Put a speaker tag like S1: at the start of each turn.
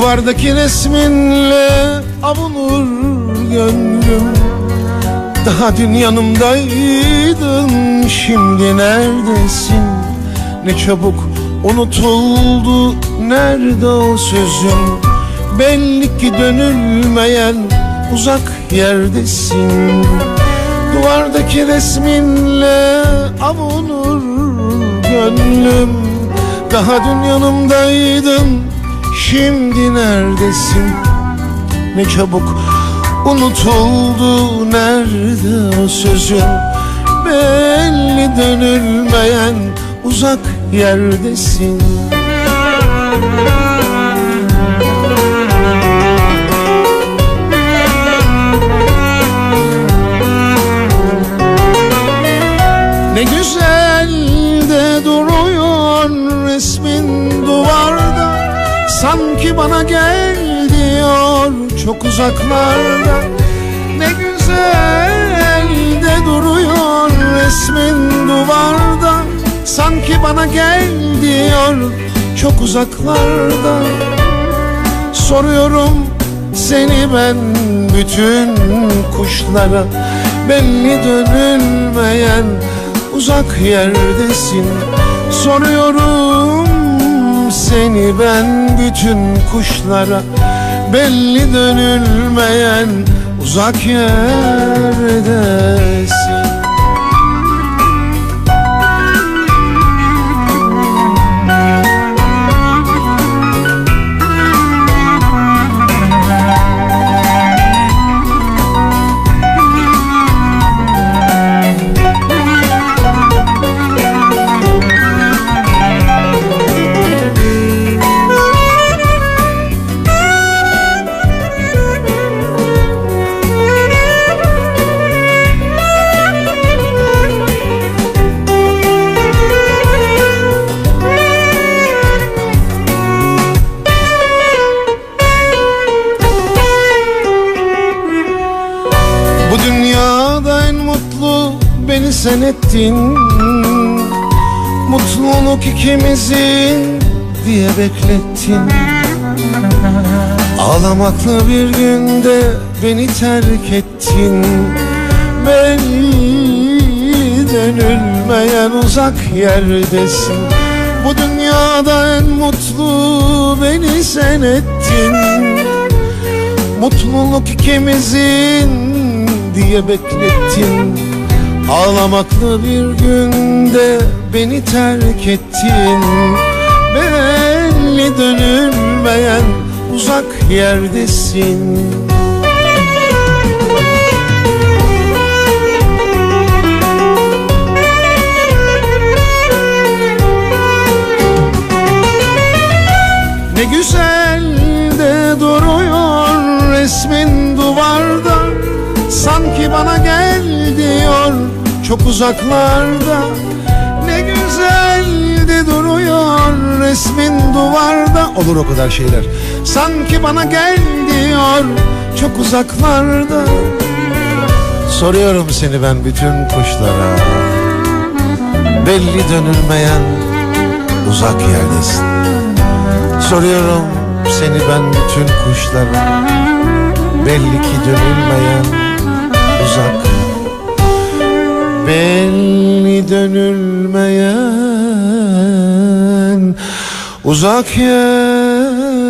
S1: Duvardaki resminle avunur gönlüm. Daha dün yanımdaydın şimdi neredesin? Ne çabuk unutuldu nerede o sözün Belli ki dönülmeyen uzak yerdesin. Duvardaki resminle avunur gönlüm. Daha dün yanımdaydın Şimdi neredesin? Ne çabuk unutuldu nerede o sözün? Belli dönülmeyen uzak yerdesin. Ne güzel de duruyor Sanki bana gel diyor çok uzaklarda. Ne güzel de duruyor resmin duvarda. Sanki bana gel diyor çok uzaklarda. Soruyorum seni ben bütün kuşlara. Belli dönülmeyen uzak yerdesin. Soruyorum seni ben bütün kuşlara Belli dönülmeyen uzak yerdesin sen ettin. Mutluluk ikimizin diye beklettin. Ağlamaklı bir günde beni terk ettin. Belli dönülmeyen uzak yerdesin. Bu dünyada en mutlu beni sen ettin. Mutluluk ikimizin diye beklettin Ağlamaklı bir günde beni terk ettin. Belli dönülmeyen uzak yerdesin. Ne güzel de duruyor resmin duvarda. Sanki bana gel diyor çok uzaklarda. Ne güzel de duruyor resmin duvarda. Olur o kadar şeyler. Sanki bana gel diyor çok uzaklarda. Soruyorum seni ben bütün kuşlara. Belli dönülmeyen uzak yerdesin. Soruyorum seni ben bütün kuşlara. Belli ki dönülmeyen uzak Belli dönülmeyen uzak yerdesin